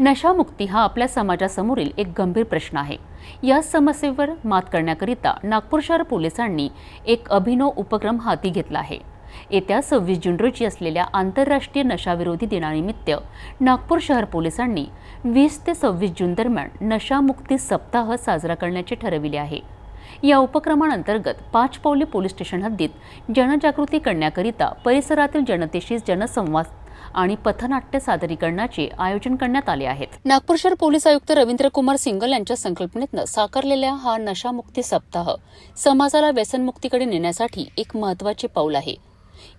नशामुक्ती हा आपल्या समाजासमोरील एक गंभीर प्रश्न आहे. या समस्येवर मात करण्याकरिता नागपूर शहर पोलिसांनी एक अभिनव उपक्रम हाती घेतला आहे. येत्या सव्वीस जून रोजी असलेल्या आंतरराष्ट्रीय नशाविरोधी दिनानिमित्त नागपूर शहर पोलिसांनी वीस ते सव्वीस जून दरम्यान नशामुक्ती सप्ताह साजरा करण्याचे ठरविले आहे. या उपक्रमांतर्गत पाच पावले पोलीस स्टेशन हद्दीत जनजागृती करण्याकरिता परिसरातील जनतेशी जनसंवाद आणि पथनाट्य सादरीकरणाचे आयोजन करण्यात आले आहेत. नागपूर शहर पोलीस आयुक्त रवींद्र कुमार सिंगल यांच्या संकल्पनेतनं साकारलेल्या हा नशामुक्ती सप्ताह समाजाला व्यसनमुक्तीकडे नेण्यासाठी एक महत्त्वाचे पाऊल आहे.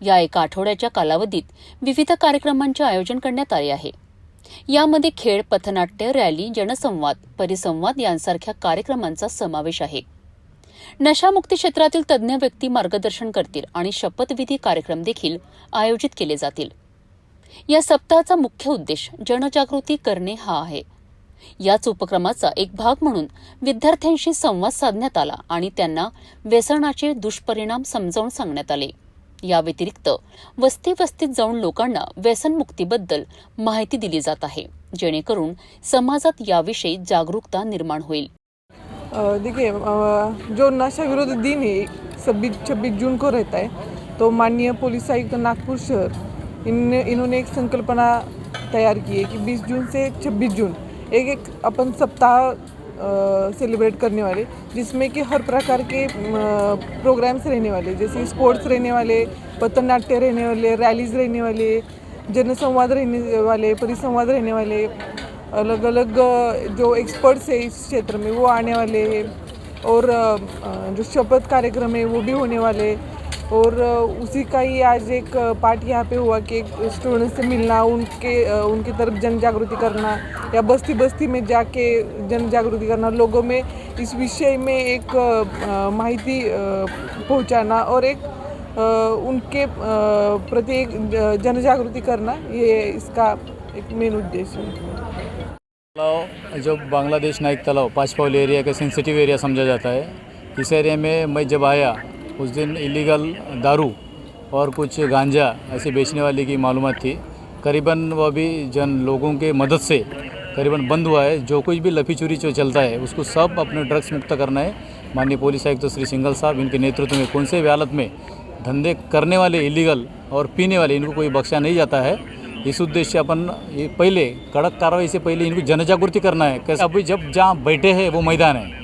या एका आठवड्याच्या कालावधीत विविध कार्यक्रमांचे आयोजन करण्यात आले आहे. यामध्ये खेळ पथनाट्य रॅली जनसंवाद परिसंवाद यांसारख्या कार्यक्रमांचा समावेश आहे. नशामुक्ती क्षेत्रातील तज्ज्ञ व्यक्ती मार्गदर्शन करतील आणि शपथविधी कार्यक्रम देखील आयोजित केले जातील. या सप्ताहाचा मुख्य उद्देश जनजागृती करणे हा आहे. याच उपक्रमाचा एक भाग म्हणून विद्यार्थ्यांशी संवाद साधण्यात आला आणि त्यांना व्यसनाचे दुष्परिणाम समजावून सांगण्यात आले. या व्यतिरिक्त वस्ती वस्तीत जाऊन लोकांना व्यसनमुक्तीबद्दल माहिती दिली जात आहे जेणेकरून समाजात याविषयी जागरूकता निर्माण होईल. देखिए जो नशा विरोधी दिन है छब्बीस छब्बीस जून को रहता है तो माननीय पोलीस आयुक्त नागपूर शहर इन इन्होंने एक संकल्पना तैयार की है कि 20 जून से 26 जून एक एक अपन सप्ताह सेलिब्रेट करने वाले जिसमें कि हर प्रकार के प्रोग्राम्स रहने वाले जैसे स्पोर्ट्स रहने वाले पथनाट्य रहने वाले रैलीज रहने वाले जनसंवाद रहने वाले परिसंवाद रहने वाले अलग अलग जो एक्सपर्ट्स है इस क्षेत्र में वो आने वाले हैं और जो शपथ कार्यक्रम है वो भी होने वाले और उसी का ही आज एक पार्ट यहाँ पे हुआ कि स्टूडेंट्स से मिलना, उनके उनकी तरफ़ जन जागृति करना या बस्ती बस्ती में जाके जन जागृति करना, लोगों में इस विषय में एक माहिती पहुंचाना और एक उनके प्रति एक जन जागृति करना, ये इसका एक मेन उद्देश्य है। तालाव, जो बांग्लादेश नाइक तालाव पाँच पाउल एरिया का सेंसिटिव एरिया समझा जाता है। इस एरिया में मैं जब आया उस दिन इलीगल दारू और कुछ गांजा ऐसे बेचने वाले की मालूमात थी। करीबन वो भी जन लोगों के मदद से करीबन बंद हुआ है। जो कुछ भी लफी चूरी जो चलता है, उसको सब अपने ड्रग्स मुक्त करना है। माननीय पुलिस आयुक्त तो श्री सिंगल साहब इनके नेतृत्व में कौन से भी हालत में धंधे करने वाले इलीगल और पीने वाले इनको कोई बख्शा नहीं जाता है। इस उद्देश्य अपन पहले कड़क कार्रवाई से पहले इनको जनजागृति करना है। कैसे? अभी जब जहाँ बैठे हैं, वो मैदान है।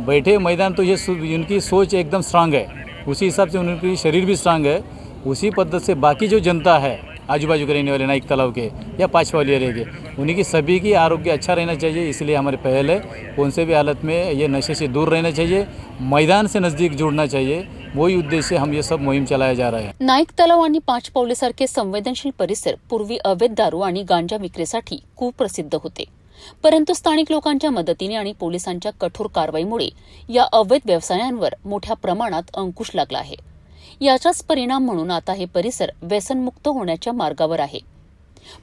बैठे मैदान तो ये इनकी सोच एकदम स्ट्रांग है। उसी हिसाब से उनकी शरीर भी स्ट्रांग है। उसी पद्धत से बाकी जो जनता है आजू बाजू के रहने वाले नाइक तालाब के, या पाँच वाली एरिया के उन्हीं की सभी की आरोग्य अच्छा रहना चाहिए, इसलिए हमारे पहल है। कौन से भी हालत में ये नशे से दूर रहना चाहिए, मैदान से नज़दीक जुड़ना चाहिए, वही उद्देश्य हम ये सब मुहिम चलाया जा रहा है। नाईक तलाव आणि पाच पावलेसारखे संवेदनशील परिसर पूर्वी अवैध दारू आणि गांजा विक्रीसाठी कुप्रसिद्ध होते. परंतु स्थानिक लोकांच्या मदतीने आणि पोलिसांच्या कठोर कारवाईमुळे या अवैध व्यवसायांवर मोठ्या प्रमाणात अंकुश लागला आहे. याचाच परिणाम म्हणून आता हे परिसर व्यसनमुक्त होण्याच्या मार्गावर आहे.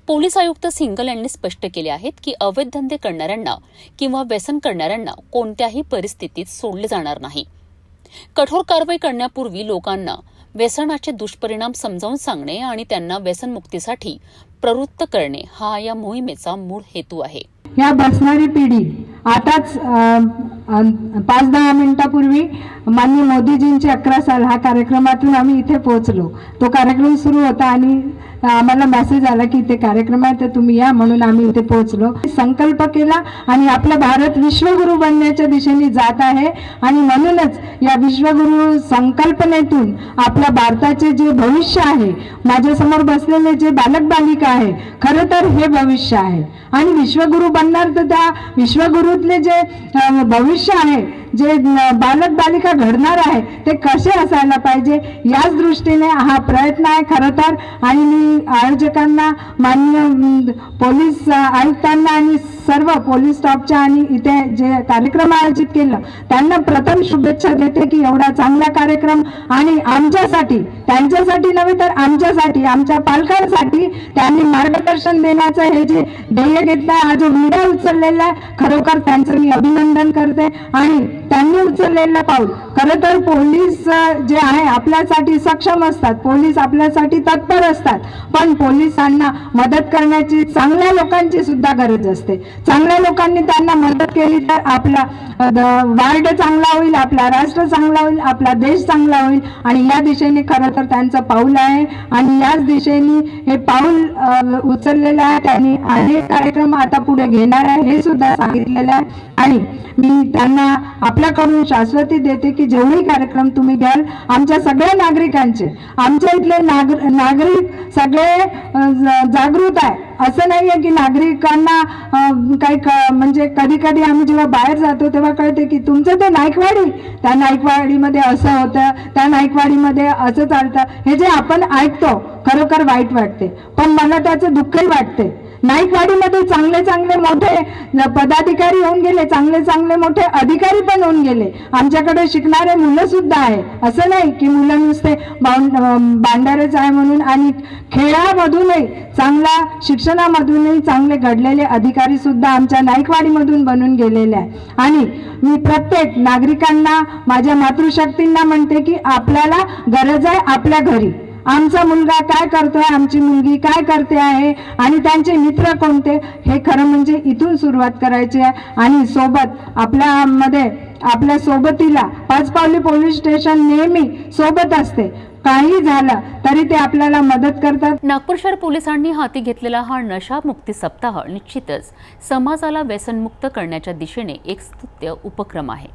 पोलीस आयुक्त सिंगल यांनी स्पष्ट केले आहेत की अवैध धंदे करणाऱ्यांना किंवा व्यसन करणाऱ्यांना कोणत्याही परिस्थितीत सोडले जाणार नाही. कठोर कारवाई करण्यापूर्वी लोकांना व्यसनाचे दुष्परिणाम समजावून सांगणे आणि त्यांना व्यसनमुक्तीसाठी प्रवृत्त करणे हा या मोहिमेचा मूळ हेतू आहे. ह्या बसणारी पिढी. आताच पाच दहा मिनिटापूर्वी माननीय मोदीजींचे अकरा साल हा कार्यक्रमातून आम्ही इथे पोहोचलो. तो कार्यक्रम सुरू होता आणि आम्हाला मेसेज आला की इथे कार्यक्रम आहे तर तुम्ही या म्हणून आम्ही इथे पोहोचलो. संकल्प केला आणि आपला भारत विश्वगुरु बनण्याच्या दिशेने जात आहे आणि म्हणूनच या विश्वगुरु संकल्पनेतून आपल्या भारताचे जे भविष्य आहे माझ्यासमोर बसलेले जे बालक बालिका आहे खरं तर हे भविष्य आहे. आणि विश्वगुरु बनणार तर त्या विश्वगुरूतले जे भविष्य आहे जे बालक बालिका घडणार आहे ते कसे असायला पाहिजे? याच दृष्टीने हा प्रयत्न आहे खरं तर. आणि मी आयोजकांना मान्य पोलीस आयुक्तांना आणि सर्व पोलीस स्टॉपच्या आणि इथे जे कार्यक्रम आयोजित केलं त्यांना प्रथम शुभेच्छा देते की एवढा चांगला कार्यक्रम आणि आमच्यासाठी त्यांच्यासाठी नव्हे तर आमच्यासाठी आमच्या पालकांसाठी त्यांनी मार्गदर्शन देण्याचं हे जे ध्येय घेतलं हा जो विडा उचललेला आहे खरोखर त्यांचं मी अभिनंदन करते. आणि त्यांनी उचललेलं पाऊल. खरं तर पोलीस जे आहे आपल्यासाठी सक्षम असतात. पोलीस आपल्यासाठी तत्पर असतात. पण पोलिसांना मदत करण्याची चांगल्या लोकांची सुद्धा गरज असते. चांगल्या लोकांनी त्यांना मदत केली तर आपला वार्ड चांगला होईल आपला राष्ट्र चांगला होईल आपला देश चांगला होईल. आणि या दिशेने खरं तर त्यांचं पाऊल आहे. आणि याच दिशेने हे पाऊल उचललेलं आहे. त्यांनी अनेक कार्यक्रम आता पुढे घेणार आहे. हे सुद्धा सांगितलेलं आहे. आणि मी त्यांना आपल्याकडून शाश्वती देते की जेवढे कार्यक्रम तुम्ही घ्याल आमच्या सगळ्या नागरिकांचे आमच्या इथले नागर नागरिक सगळे जागृत आहे. असं नाही आहे की नागरिकांना काही क- म्हणजे कधी कधी आम्ही जेव्हा बाहेर जातो तेव्हा कळते की तुमचं ते नाईकवाडी त्या नाईकवाडीमध्ये असं होतं त्या नाईकवाडीमध्ये असं चालतं. हे जे आपण ऐकतो खरोखर वाईट वाटते. पण मला त्याचं दुःखही वाटते. नाईकवाडीमध्ये चांगले चांगले मोठे पदाधिकारी होऊन गेले चांगले चांगले मोठे अधिकारी पण होऊन गेले. आमच्याकडे शिकणारे मुलं सुद्धा आहे. असं नाही की मुलं नुसते बांधारेच आहे म्हणून आणि खेळामधूनही चांगला शिक्षणामधूनही चांगले घडलेले अधिकारी सुद्धा आमच्या नाईकवाडीमधून बनून गेलेले आहे. आणि मी प्रत्येक नागरिकांना माझ्या मातृशक्तींना म्हणते की आपल्याला गरज आहे आपल्या घरी. आमचा मुलगा काय करतोय आमची मुलगी काय करते आहे आणि त्यांचे मित्र कोणते हे खरं म्हणजे इथून सुरुवात करायची आहे. आणि सोबत आपल्यामध्ये आपल्या सोबतीला पाचपावली पोलीस स्टेशन नेहमी सोबत असते. काही झालं तरी ते आपल्याला मदत करतात. नागपूर शहर पोलिसांनी हाती घेतलेला हा नशा मुक्ती सप्ताह निश्चितच समाजाला व्यसनमुक्त करण्याच्या दिशेने एक स्तुत्य उपक्रम आहे.